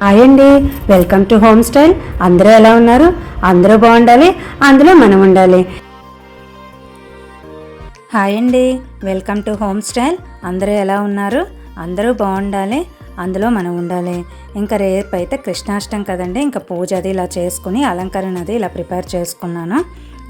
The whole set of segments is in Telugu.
హాయ్ అండి వెల్కమ్ టు హోమ్ స్టైల్ అందరూ ఎలా ఉన్నారు? అందరూ బాగుండాలి అందులో మనం ఉండాలి. హాయ్ అండి వెల్కమ్ టు హోమ్ స్టైల్ అందరూ ఎలా ఉన్నారు? అందరూ బాగుండాలి అందులో మనం ఉండాలి. ఇంకా రేపు అయితే కృష్ణాష్టం కదండి ఇంకా పూజ అది ఇలా చేసుకుని అలంకరణ అది ఇలా ప్రిపేర్ చేసుకున్నాను.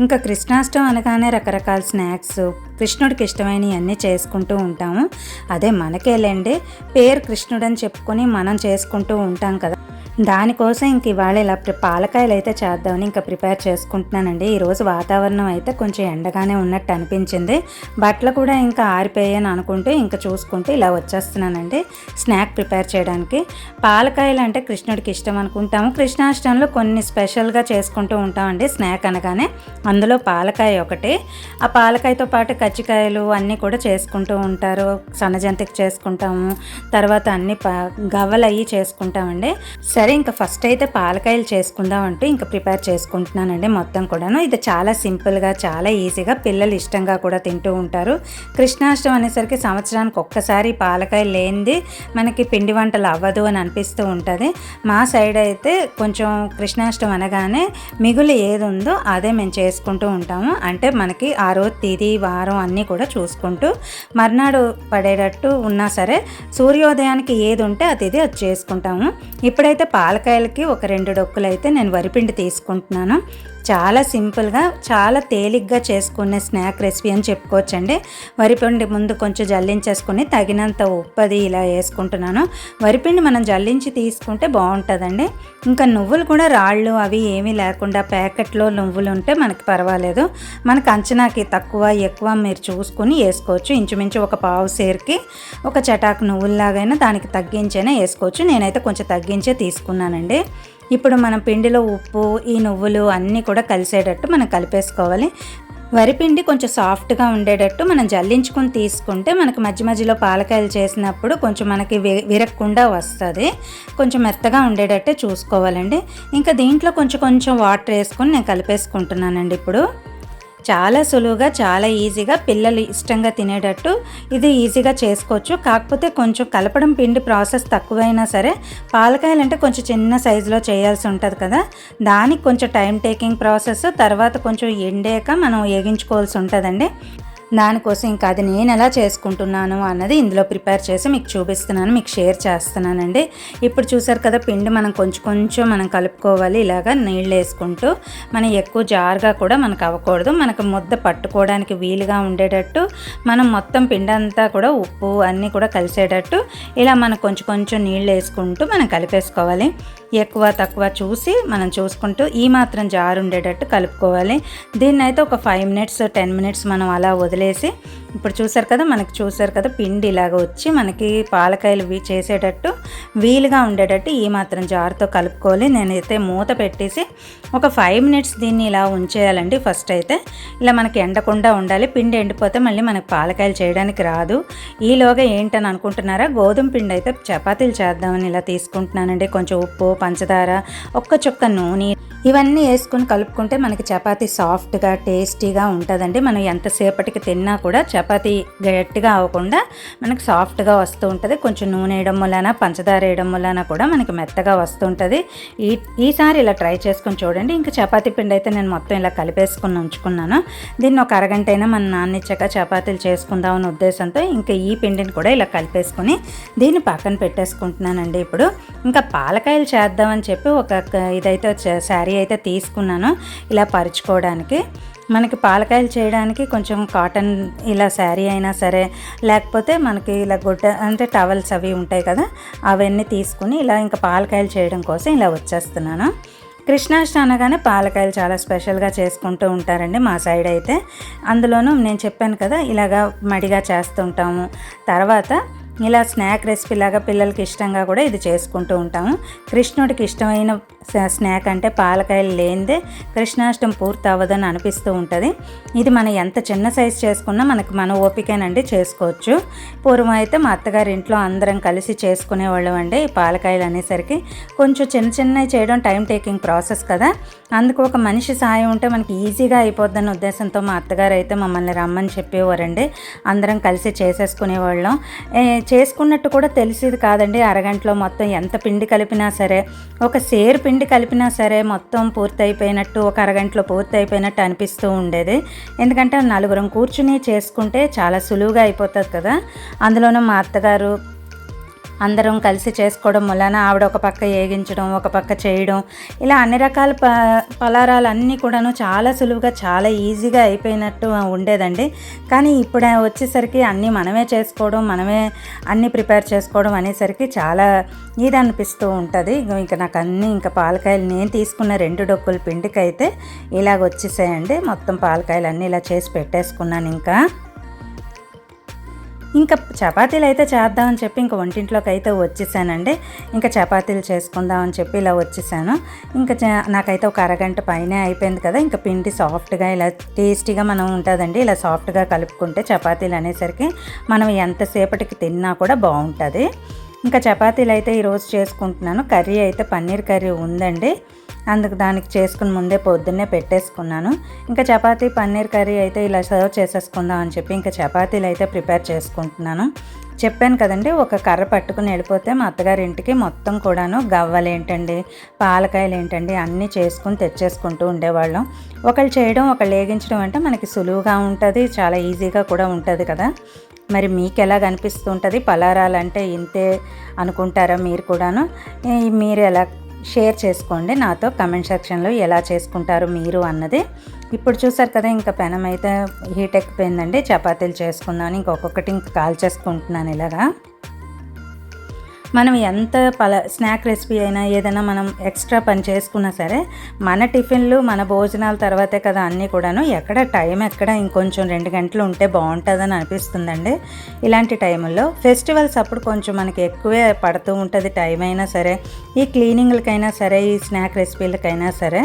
ఇంకా కృష్ణాష్టం అనగానే రకరకాల స్నాక్స్ కృష్ణుడికి ఇష్టమైనవి అన్నీ చేసుకుంటూ ఉంటాము. అదే మనకేలేండి పేరు కృష్ణుడు అని చెప్పుకొని మనం చేసుకుంటూ ఉంటాం కదా. దానికోసం ఇంక ఇవాళ ఇలా పాలకాయలు అయితే చేద్దామని ఇంకా ప్రిపేర్ చేసుకుంటున్నానండి. ఈరోజు వాతావరణం అయితే కొంచెం ఎండగానే ఉన్నట్టు అనిపించింది. బట్టలు కూడా ఇంకా ఆరిపోయాయని అనుకుంటూ ఇంకా చూసుకుంటూ ఇలా వచ్చేస్తున్నానండి స్నాక్ ప్రిపేర్ చేయడానికి. పాలకాయలు అంటే కృష్ణుడికి ఇష్టం అనుకుంటాము. కృష్ణాష్టంలో కొన్ని స్పెషల్గా చేసుకుంటూ ఉంటామండి స్నాక్ అనగానే. అందులో పాలకాయ ఒకటి. ఆ పాలకాయతో పాటు కజ్జికాయలు అన్నీ కూడా చేసుకుంటూ ఉంటారు. సన్నజంతికి చేసుకుంటాము. తర్వాత అన్ని ప గవ్వలు అవి చేసుకుంటామండి. సరే ఇంకా ఫస్ట్ అయితే పాలకాయలు చేసుకుందాం అంటూ ఇంకా ప్రిపేర్ చేసుకుంటున్నానండి మొత్తం కూడాను. ఇది చాలా సింపుల్గా చాలా ఈజీగా పిల్లలు ఇష్టంగా కూడా తింటూ ఉంటారు. కృష్ణాష్టమి అనేసరికి సంవత్సరానికి ఒక్కసారి పాలకాయలు లేనిది మనకి పిండి వంటలు అవ్వదు అని అనిపిస్తూ ఉంటుంది. మా సైడ్ అయితే కొంచెం కృష్ణాష్టమి అనగానే మిగులు ఏది ఉందో అదే మేము చేసుకుంటూ ఉంటాము. అంటే మనకి ఆ రోజు తిది వారం అన్నీ కూడా చూసుకుంటూ మర్నాడు పడేటట్టు ఉన్నా సరే సూర్యోదయానికి ఏది ఉంటే అది అది చేసుకుంటాము. ఇప్పుడైతే పాలకాయలకి ఒక రెండు డొక్కులు అయితే నేను వరిపిండి తీసుకుంటున్నాను. చాలా సింపుల్గా చాలా తేలిగ్గా చేసుకునే స్నాక్ రెసిపీ అని చెప్పుకోవచ్చండి. వరిపిండి ముందు కొంచెం జల్లించేసుకుని తగినంత ఉప్పది ఇలా వేసుకుంటున్నాను. వరిపిండి మనం జల్లించి తీసుకుంటే బాగుంటుందండి. ఇంకా నువ్వులు కూడా రాళ్ళు అవి ఏమీ లేకుండా ప్యాకెట్లో నువ్వులు ఉంటే మనకి పర్వాలేదు. మనకు అంచనాకి తక్కువ ఎక్కువ మీరు చూసుకుని వేసుకోవచ్చు. ఇంచుమించు ఒక పావు సేరుకి ఒక చటాకు నువ్వుల్లాగైనా దానికి తగ్గించైనా వేసుకోవచ్చు. నేనైతే కొంచెం తగ్గించే తీసుకున్నానండి. ఇప్పుడు మనం పిండిలో ఉప్పు ఈ నువ్వులు అన్నీ కూడా కలిసేటట్టు మనం కలిపేసుకోవాలి. వరిపిండి కొంచెం సాఫ్ట్గా ఉండేటట్టు మనం జల్లించుకొని తీసుకుంటే మనకి మధ్య మధ్యలో పాలకాయలు చేసినప్పుడు కొంచెం మనకి వి వస్తుంది. కొంచెం మెత్తగా ఉండేటట్టే చూసుకోవాలండి. ఇంకా దీంట్లో కొంచెం కొంచెం వాటర్ వేసుకొని నేను కలిపేసుకుంటున్నానండి ఇప్పుడు. చాలా సులువుగా చాలా ఈజీగా పిల్లలు ఇష్టంగా తినేటట్టు ఇది ఈజీగా చేసుకోవచ్చు. కాకపోతే కొంచెం కలపడం పిండి ప్రాసెస్ తక్కువైనా సరే పాలకాయలు అంటే కొంచెం చిన్న సైజులో చేయాల్సి ఉంటుంది కదా. దానికి కొంచెం టైం టేకింగ్ ప్రాసెస్ తర్వాత కొంచెం ఎండాక మనం వేగించుకోవాల్సి ఉంటుందండి. దానికోసం ఇంకా అది నేను ఎలా చేసుకుంటున్నాను అన్నది ఇందులో ప్రిపేర్ చేసి మీకు చూపిస్తున్నాను మీకు షేర్ చేస్తున్నానండి. ఇప్పుడు చూసారు కదా పిండి మనం కొంచెం కొంచెం మనం కలుపుకోవాలి ఇలాగా నీళ్ళు వేసుకుంటూ మనం ఎక్కువ జారుగా కూడా మనకు అవ్వకూడదు. మనకు ముద్ద పట్టుకోవడానికి వీలుగా ఉండేటట్టు మనం మొత్తం పిండి అంతా కూడా ఉప్పు అన్నీ కూడా కలిసేటట్టు ఇలా మనం కొంచెం కొంచెం నీళ్ళు వేసుకుంటూ మనం కలిపేసుకోవాలి. ఎక్కువ తక్కువ చూసి మనం చూసుకుంటూ ఈ మాత్రం జారు ఉండేటట్టు కలుపుకోవాలి. దీన్నైతే ఒక ఫైవ్ మినిట్స్ టెన్ మినిట్స్ మనం అలా వదిలేసి ఇప్పుడు చూసారు కదా మనకి చూసారు కదా పిండి ఇలాగ వచ్చి మనకి పాలకాయలు చేసేటట్టు వీలుగా ఉండేటట్టు ఈ మాత్రం జారుతో కలుపుకోవాలి. నేనైతే మూత పెట్టేసి ఒక ఫైవ్ మినిట్స్ దీన్ని ఇలా ఉంచేయాలండి ఫస్ట్ అయితే. ఇలా మనకి ఎండకుండా ఉండాలి. పిండి ఎండిపోతే మళ్ళీ మనకి పాలకాయలు చేయడానికి రాదు. ఈలోగా ఏంటని అనుకుంటున్నారా? గోధుమ పిండి అయితే చపాతీలు చేద్దామని ఇలా తీసుకుంటున్నానండి. కొంచెం ఉప్పు పంచదార ఒక్క చుక్క నూనె ఇవన్నీ వేసుకొని కలుపుకుంటే మనకి చపాతీ సాఫ్ట్గా టేస్టీగా ఉంటుందండి. మనం ఎంతసేపటికి తిన్నా కూడా చపాతీ గట్టిగా అవ్వకుండా మనకి సాఫ్ట్గా వస్తూ ఉంటుంది. కొంచెం నూనె వేయడం వలన పంచదార వేయడం వలన కూడా మనకి మెత్తగా వస్తూ ఉంటుంది. ఈ ఈసారి ఇలా ట్రై చేసుకొని చూడండి. ఇంకా చపాతీ పిండి అయితే నేను మొత్తం ఇలా కలిపేసుకుని ఉంచుకున్నాను. దీన్ని ఒక అరగంట అయినా మన నాన్నిచ్చాక చపాతీలు చేసుకుందాం అనే ఉద్దేశంతో ఇంకా ఈ పిండిని కూడా ఇలా కలిపేసుకొని దీన్ని పక్కన పెట్టేసుకుంటున్నానండి ఇప్పుడు. ఇంకా పాలకాయలు చేద్దామని చెప్పి ఒక ఇదైతే శారీ శారీ అయితే తీసుకున్నాను ఇలా పరుచుకోవడానికి. మనకి పాలకాయలు చేయడానికి కొంచెం కాటన్ ఇలా శారీ అయినా సరే లేకపోతే మనకి ఇలా గుడ్డ అంటే టవల్స్ అవి ఉంటాయి కదా అవన్నీ తీసుకుని ఇలా ఇంకా పాలకాయలు చేయడం కోసం ఇలా వచ్చేస్తున్నాను. కృష్ణాష్టమి అనగానే పాలకాయలు చాలా స్పెషల్గా చేసుకుంటూ ఉంటారండి మా సైడ్ అయితే. అందులోనూ నేను చెప్పాను కదా ఇలాగా మడిగా చేస్తుంటాము. తర్వాత ఇలా స్నాక్ రెసిపీ లాగా పిల్లలకి ఇష్టంగా కూడా ఇది చేసుకుంటూ ఉంటాము. కృష్ణుడికి ఇష్టమైన స్నాక్ అంటే పాలకాయలు లేనిదే కృష్ణాష్టం పూర్తి అవ్వదని అనిపిస్తూ ఉంటుంది. ఇది మనం ఎంత చిన్న సైజు చేసుకున్నా మనకు మన ఓపికనండి చేసుకోవచ్చు. పూర్వం అయితే మా అత్తగారి ఇంట్లో అందరం కలిసి చేసుకునేవాళ్ళం అండి ఈ పాలకాయలు అనేసరికి. కొంచెం చిన్న చిన్నవి చేయడం టైం టేకింగ్ ప్రాసెస్ కదా. అందుకు ఒక మనిషి సాయం ఉంటే మనకి ఈజీగా అయిపోద్దన్న ఉద్దేశంతో మా అత్తగారు అయితే మమ్మల్ని రమ్మని చెప్పేవారండి. అందరం కలిసి చేసేసుకునేవాళ్ళం చేసుకున్నట్టు కూడా తెలిసేది కాదండి. అరగంటలో మొత్తం ఎంత పిండి కలిపినా సరే ఒక సేరు పిండి కలిపినా సరే మొత్తం పూర్తయిపోయినట్టు ఒక అరగంటలో పూర్తి అయిపోయినట్టు అనిపిస్తూ ఉండేది. ఎందుకంటే నలుగురం కూర్చుని చేసుకుంటే చాలా సులువుగా అయిపోతుంది కదా. అందులోనూ మా అత్తగారు అందరం కలిసి చేసుకోవడం వలన ఆవిడ ఒక పక్క ఏగించడం ఒక పక్క చేయడం ఇలా అన్ని రకాల ప పలారాలు అన్నీ కూడాను చాలా సులువుగా చాలా ఈజీగా అయిపోయినట్టు ఉండేదండి. కానీ ఇప్పుడు వచ్చేసరికి అన్నీ మనమే చేసుకోవడం మనమే అన్నీ ప్రిపేర్ చేసుకోవడం అనేసరికి చాలా ఇది అనిపిస్తూ ఉంటుంది ఇంకా నాకు అన్నీ ఇంకా పాలకాయలు నేను తీసుకున్న రెండు డొక్కుల పిండికి అయితే ఇలాగ వచ్చేసాయండి మొత్తం పాలకాయలు అన్నీ ఇలా చేసి పెట్టేసుకున్నాను ఇంకా. ఇంకా చపాతీలు అయితే చేద్దామని చెప్పి ఇంకా వంటింట్లోకి అయితే వచ్చేసానండి. ఇంకా చపాతీలు చేసుకుందామని చెప్పి ఇలా వచ్చేసాను. ఇంకా నాకైతే ఒక అరగంట పైనే అయిపోయింది కదా ఇంకా పిండి సాఫ్ట్గా ఇలా టేస్టీగా మనం ఉంటుందండి ఇలా సాఫ్ట్గా కలుపుకుంటే చపాతీలు అనేసరికి మనం ఎంతసేపటికి తిన్నా కూడా బాగుంటుంది. ఇంకా చపాతీలు అయితే ఈరోజు చేసుకుంటున్నాను. కర్రీ అయితే పన్నీర్ కర్రీ ఉందండి. అందుకు దానికి చేసుకుని ముందే పొద్దున్నే పెట్టేసుకున్నాను. ఇంకా చపాతీ పన్నీర్ కర్రీ అయితే ఇలా సర్వ్ చేసేసుకుందాం అని చెప్పి ఇంకా చపాతీలు అయితే ప్రిపేర్ చేసుకుంటున్నాను. చెప్పాను కదండి ఒక కర్ర పట్టుకుని వెళ్ళిపోతే మా అత్తగారి ఇంటికి మొత్తం కూడాను గవ్వలు ఏంటండి పాలకాయలు ఏంటండి అన్నీ చేసుకుని తెచ్చేసుకుంటూ ఉండేవాళ్ళం. ఒకళ్ళు చేయడం ఒకళ్ళు వేగించడం అంటే మనకి సులువుగా ఉంటుంది చాలా ఈజీగా కూడా ఉంటుంది కదా. మరి మీకు ఎలా కనిపిస్తుంటుంది? పలారాలు అంటే ఇంతే అనుకుంటారా మీరు కూడాను? మీరు ఎలా షేర్ చేసుకోండి. నాతో కమెంట్ సెక్షన్లో ఎలా చేసుకుంటారు మీరు అన్నది. ఇప్పుడు చూసారు కదా ఇంకా పెనం అయితే హీట్ ఎక్కిపోయిందండి చపాతీలు చేసుకుందామని ఇంకొకటి ఇంకా కాల్ చేసుకుంటున్నాను ఇలాగా. మనం ఎంత పల స్నాక్ రెసిపీ అయినా ఏదైనా మనం ఎక్స్ట్రా పని చేసుకున్నా సరే మన టిఫిన్లు మన భోజనాల తర్వాతే కదా అన్నీ కూడాను. ఎక్కడ టైం ఎక్కడ ఇంకొంచెం రెండు గంటలు ఉంటే బాగుంటుందని అనిపిస్తుందండి. ఇలాంటి టైంలో ఫెస్టివల్స్ అప్పుడు కొంచెం మనకి ఎక్కువే పడుతూ ఉంటుంది టైం అయినా సరే ఈ క్లీనింగ్లకైనా సరే ఈ స్నాక్ రెసిపీలకైనా సరే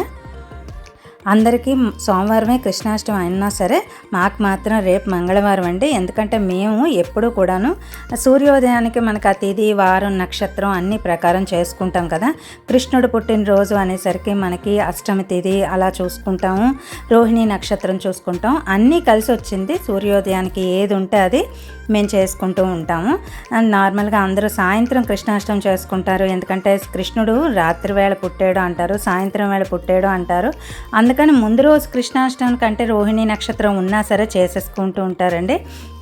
అందరికీ సోమవారమే కృష్ణాష్టమి అయినా సరే మాకు మాత్రం రేపు మంగళవారం అండి. ఎందుకంటే మేము ఎప్పుడూ కూడాను సూర్యోదయానికి మనకు ఆ వారం నక్షత్రం అన్ని ప్రకారం చేసుకుంటాం కదా. కృష్ణుడు పుట్టినరోజు అనేసరికి మనకి అష్టమి తిథి అలా చూసుకుంటాము. రోహిణి నక్షత్రం చూసుకుంటాం. అన్నీ కలిసి వచ్చింది. సూర్యోదయానికి ఏది ఉంటే అది మేము చేసుకుంటూ ఉంటాము. అండ్ నార్మల్గా అందరూ సాయంత్రం కృష్ణాష్టమి చేసుకుంటారు. ఎందుకంటే కృష్ణుడు రాత్రి వేళ పుట్టాడు అంటారు సాయంత్రం వేళ పుట్టాడు అంటారు. అందుకని ముందు రోజు కృష్ణాష్టమి కంటే రోహిణి నక్షత్రం ఉన్నా సరే చేసేసుకుంటూ ఉంటారండి.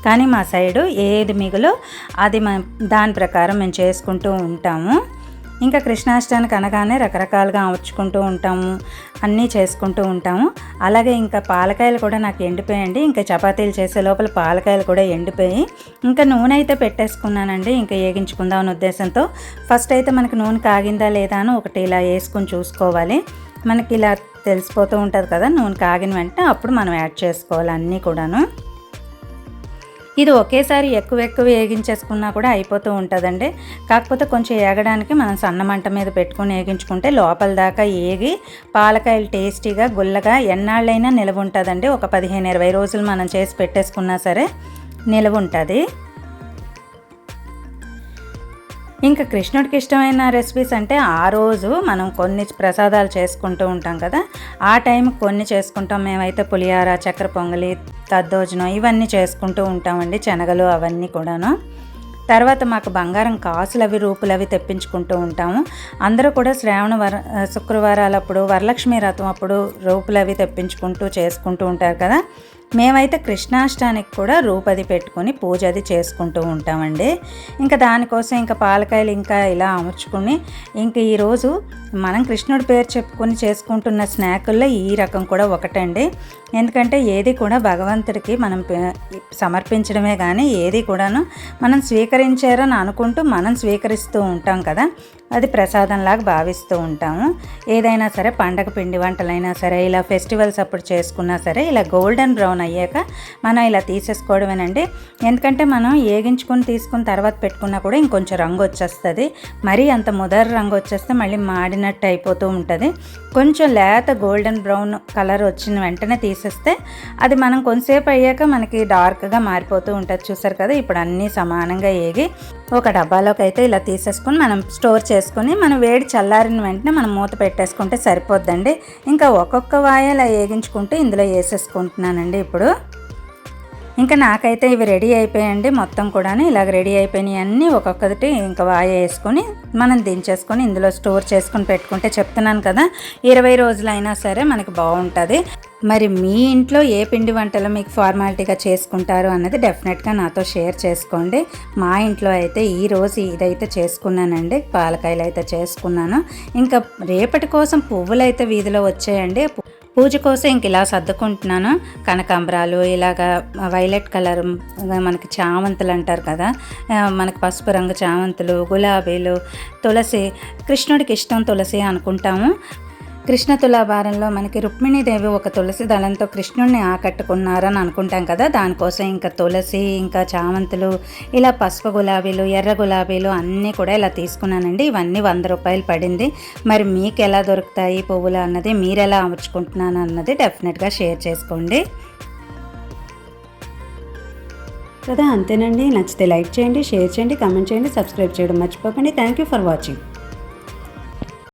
కానీ మా సైడు ఏది మిగులో అది మా దాని ప్రకారం మేము చేసుకుంటూ ఉంటాము. ఇంకా కృష్ణాష్టానికి అనగానే రకరకాలుగా అమర్చుకుంటూ ఉంటాము. అన్నీ చేసుకుంటూ ఉంటాము. అలాగే ఇంకా పాలకాయలు కూడా నాకు ఎండిపోయండి ఇంకా చపాతీలు చేసే లోపల పాలకాయలు కూడా ఎండిపోయి ఇంకా నూనె అయితే పెట్టేసుకున్నానండి. ఇంకా వేగించుకుందాం అనే ఉద్దేశంతో ఫస్ట్ అయితే మనకి నూనె కాగిందా లేదా అని ఒకటి ఇలా వేసుకొని చూసుకోవాలి. మనకి ఇలా తెలిసిపోతూ ఉంటుంది కదా నూనె కాగిన వెంటనే అప్పుడు మనం యాడ్ చేసుకోవాలి అన్నీ కూడాను. ఇది ఒకేసారి ఎక్కువ ఎక్కువ వేగించేసుకున్నా కూడా అయిపోతూ ఉంటుందండి. కాకపోతే కొంచెం ఏగడానికి మనం సన్న మంట మీద పెట్టుకుని వేగించుకుంటే లోపల దాకా ఏగి పాలకాయలు టేస్టీగా గుల్లగా ఎన్నాళ్ళైనా నిలవ ఉంటుందండి ఒక పదిహేను ఇరవై రోజులు మనం చేసి పెట్టేసుకున్నా సరే నిలవ ఉంటుంది ఇంకా కృష్ణుడికి ఇష్టమైన రెసిపీస్ అంటే ఆ రోజు మనం కొన్ని ప్రసాదాలు చేసుకుంటూ ఉంటాం కదా. ఆ టైం కొన్ని చేసుకుంటాం. మేమైతే పులిహార చక్కెర పొంగలి తద్దోజనం ఇవన్నీ చేసుకుంటూ ఉంటామండి. శనగలు అవన్నీ కూడాను. తర్వాత మాకు బంగారం కాసులు అవి రూపులు అవి తెప్పించుకుంటూ ఉంటాము. అందరూ కూడా శ్రావణ వర శుక్రవారాలప్పుడు వరలక్ష్మి రథం అప్పుడు రూపులు అవి తెప్పించుకుంటూ చేసుకుంటూ ఉంటారు కదా. మేమైతే కృష్ణాష్టానికి కూడా రూపది పెట్టుకొని పూజ అది చేసుకుంటూ ఉంటామండి. ఇంకా దానికోసం ఇంకా పాలకాయలు ఇంకా ఇలా అమర్చుకుని ఇంక ఈరోజు మనం కృష్ణుడి పేరు చెప్పుకొని చేసుకుంటున్న స్నాకుల్లో ఈ రకం కూడా ఒకటండి. ఎందుకంటే ఏది కూడా భగవంతుడికి మనం సమర్పించడమే కానీ ఏది కూడాను మనం స్వీకరించారని అనుకుంటూ మనం స్వీకరిస్తూ ఉంటాం కదా. అది ప్రసాదంలాగా భావిస్తూ ఉంటాము. ఏదైనా సరే పండగ పిండి వంటలైనా సరే ఇలా ఫెస్టివల్స్ అప్పుడు చేసుకున్నా సరే ఇలా గోల్డెన్ బ్రౌన్ అయ్యాక మనం ఇలా తీసేసుకోవడమేనండి. ఎందుకంటే మనం ఏగించుకొని తీసుకున్న తర్వాత పెట్టుకున్నా కూడా ఇంకొంచెం రంగు వచ్చేస్తుంది మరీ అంత ముదర రంగు వచ్చేస్తే మళ్ళీ మాడిన మారినట్టు అయిపోతూ ఉంటుంది. కొంచెం లేత గోల్డెన్ బ్రౌన్ కలర్ వచ్చిన వెంటనే తీసేస్తే అది మనం కొంతసేపు అయ్యాక మనకి డార్క్గా మారిపోతూ ఉంటుంది. చూసారు కదా ఇప్పుడు అన్నీ సమానంగా ఏగి ఒక డబ్బాలోకి అయితే ఇలా తీసేసుకొని మనం స్టోర్ చేసుకొని మనం వేడి చల్లారిన వెంటనే మనం మూత పెట్టేసుకుంటే సరిపోద్దండి. ఇంకా ఒక్కొక్క వాయ అలా వేగించుకుంటూ ఇందులో వేసేసుకుంటున్నానండి ఇప్పుడు. ఇంకా నాకైతే ఇవి రెడీ అయిపోయాయండి. మొత్తం కూడా ఇలాగ రెడీ అయిపోయినాయి అన్నీ ఒక్కొక్కటి ఇంకా వాయ వేసుకొని మనం దించేసుకొని ఇందులో స్టోర్ చేసుకొని పెట్టుకుంటే చెప్తున్నాను కదా ఇరవై రోజులైనా సరే మనకి బాగుంటుంది. మరి మీ ఇంట్లో ఏ పిండి వంటలు మీకు ఫార్మాలిటీగా చేసుకుంటారు అన్నది డెఫినెట్గా నాతో షేర్ చేసుకోండి. మా ఇంట్లో అయితే ఈరోజు ఇదైతే చేసుకున్నానండి పాలకాయలు అయితే చేసుకున్నాను. ఇంకా రేపటి కోసం పువ్వులు అయితే వీధిలో వచ్చాయండి. పూజ కోసం ఇంక ఇలా సర్దుకుంటున్నాను. కనకాంబరాలు ఇలాగా వైలెట్ కలర్ మనకి చామంతులు అంటారు కదా. మనకి పసుపు రంగు చామంతులు గులాబీలు తులసి కృష్ణుడికి ఇష్టం తులసి అనుకుంటాము. కృష్ణ తులాభారంలో మనకి రుక్మిణీదేవి ఒక తులసి దళంతో కృష్ణుడిని ఆకట్టుకున్నారని అనుకుంటాం కదా. దానికోసం ఇంకా తులసి ఇంకా చామంతులు ఇలా పసుపు గులాబీలు ఎర్ర గులాబీలు అన్నీ కూడా ఇలా తీసుకున్నానండి. ఇవన్నీ వంద రూపాయలు పడింది. మరి మీకు ఎలా దొరుకుతాయి పువ్వులు అన్నది మీరు ఎలా అమర్చుకుంటున్నాను అన్నది డెఫినెట్గా షేర్ చేసుకోండి. కదా అంతేనండి. నచ్చితే లైక్ చేయండి షేర్ చేయండి కామెంట్ చేయండి సబ్స్క్రైబ్ చేయడం మర్చిపోకండి. Thank you for watching